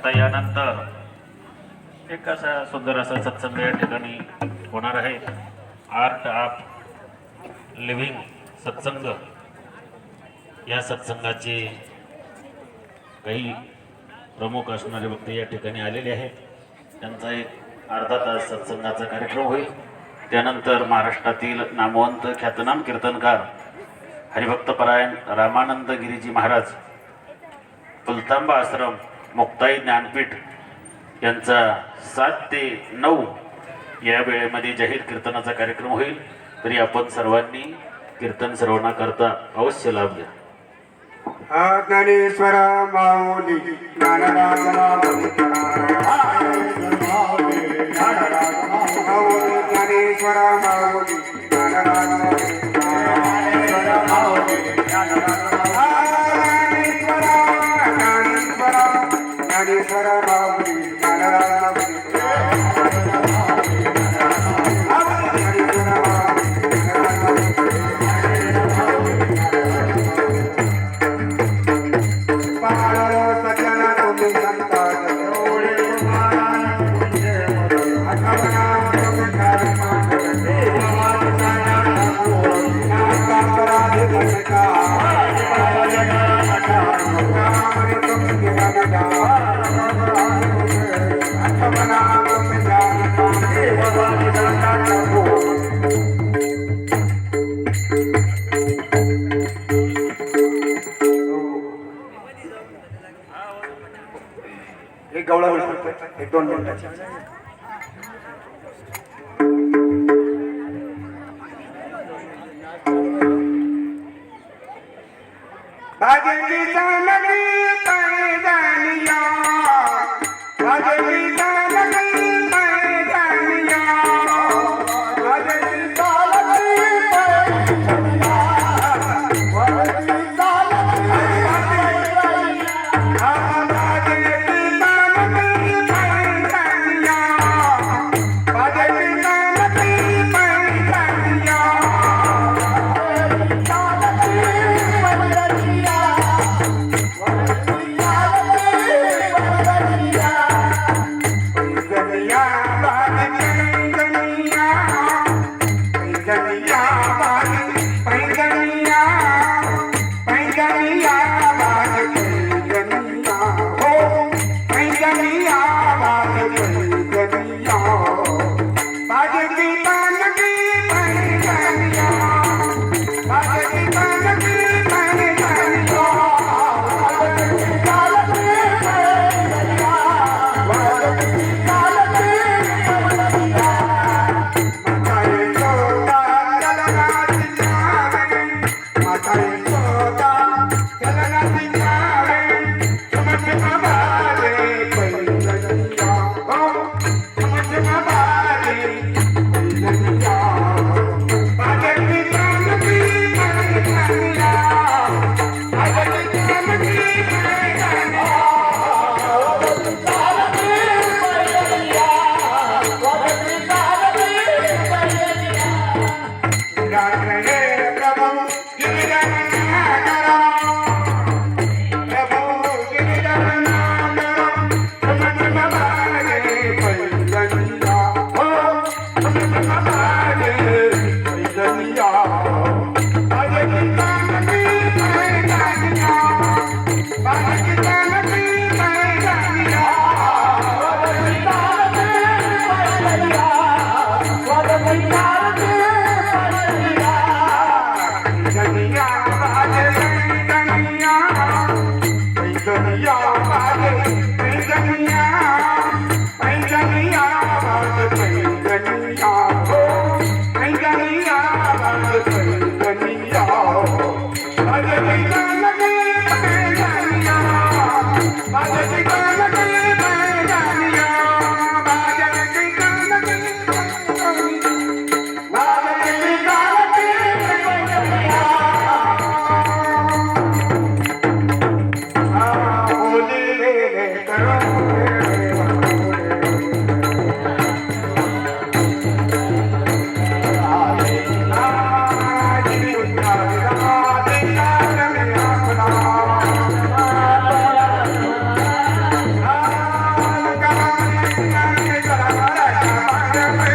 आता यानंतर एक असा सुंदर असा सत्संग या ठिकाणी होणार आहे. आर्ट ऑफ लिव्हिंग सत्संग. या सत्संगाचे काही प्रमुख असणारे भक्त या ठिकाणी आलेले आहेत. त्यांचा एक अर्धा तास सत्संगाचा कार्यक्रम होईल. त्यानंतर महाराष्ट्रातील नामवंत ख्यातनाम कीर्तनकार हरिभक्तपरायण रामानंद गिरीजी महाराज पुलतांबा आश्रम मुक्ताई ज्ञानपीठ यांचा सात ते नऊ या वेळेमध्ये जाहीर कीर्तनाचा कार्यक्रम होईल. तरी आपण सर्वांनी कीर्तन श्रवणाकरता अवश्य लाभ घ्या. ज्ञानेश्वर माऊली ज्ञानेश्वर माऊली. Thank you. Don't do that. Bye. Thank you.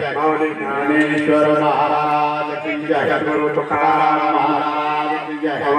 जय। माऊली ज्ञानेश्वर महाराज की जय। सद्गुरु तुकाराम महाराज की जय।